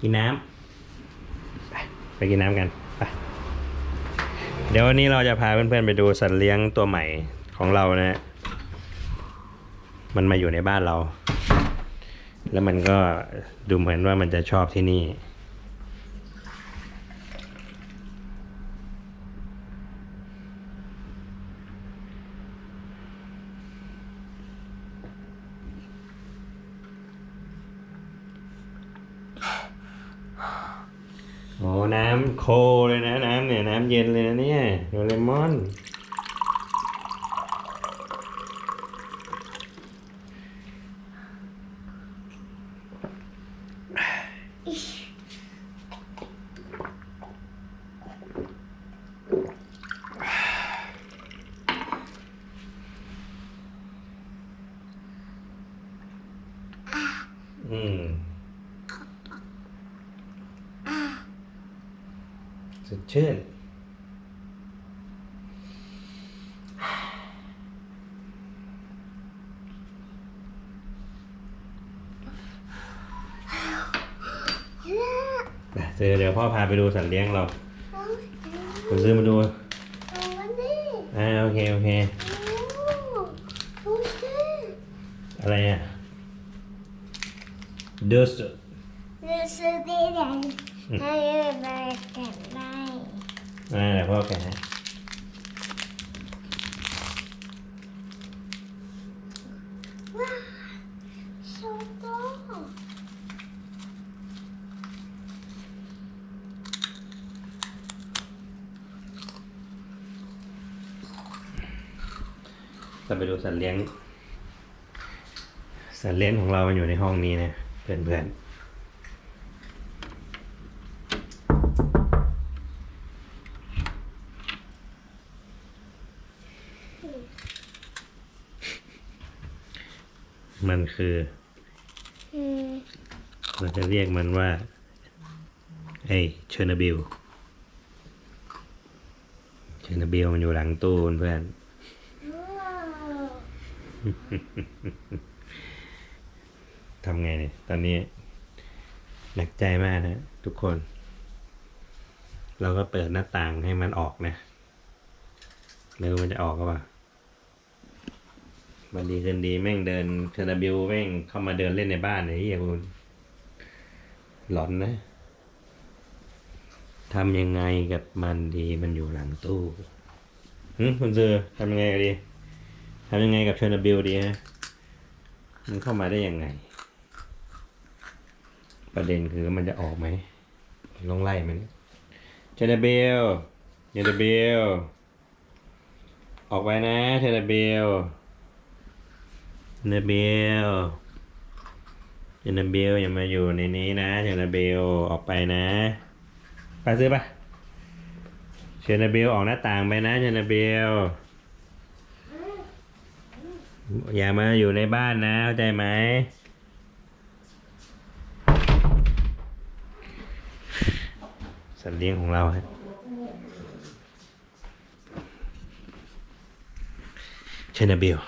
กินน้ำไปไปกินน้ำกันไปเดี๋ยววันนี้เราจะพาเพื่อนๆไปดูสัตว์เลี้ยงตัวใหม่ของเรานะ มันมาอยู่ในบ้านเรา แล้วมันก็ดูเหมือนว่ามันจะชอบที่นี่ น้ำโคเลยนะน้ำเนี่ยน้ำเย็นเลยนะเนี่ยโดเรมอนอืม สดชื่นไปเจอเดี๋ยวพ่อพาไปดูสัตว์เลี้ยงเราผมซื้อมาดูอ่าโอเค โอเค อะไรอะ dust รู้สึกดีใจให้บริการได้อ่าเดี๋ยวพ่อแกะให้ว้าวโซโต้จะไปดูสัตว์เลี้ยงสัตว์เลี้ยงของเรามันอยู่ในห้องนี้นะเพื่อนๆ มันคืออืมเราจะเรียกมันว่าไอ้เชอร์นบิลเชอร์นบิลมันอยู่หลังตู้เพื่อนว้าวทำไงเนี่ยตอนนี้หนักใจมากนะทุกคน เราก็เปิดหน้าต่างให้มันออกนะไม่รู้มันจะออกก็ปล่า วันดีคืนดีแม่งเดินเทอร์นาบิลแม่งเข้ามาเดินเล่นในบ้านไอ้เหี้ยคุณหลอนนะทำยังไงกับมันดีมันอยู่หลังตู้หึคุณเซอทำยังไงกันดีทำยังไงกับเทอร์นาบิลดีฮะมันเข้ามาได้ยังไง ประเด็นคือมันจะออกไหมลองไล่มันเชนเบลเชนเบลออกไปนะเชนเบล เชนเบลเชนาเบลอย่ามาอยู่ในนี้นะเชนาเบลออกไปนะไปซื้อปะเชนาเบลออกหน้าต่างไปนะเชนาเบลอย่ามาอยู่ในบ้านนะเข้าใจไหมสัตว์เลี้ยงของเราฮะเชนาเบล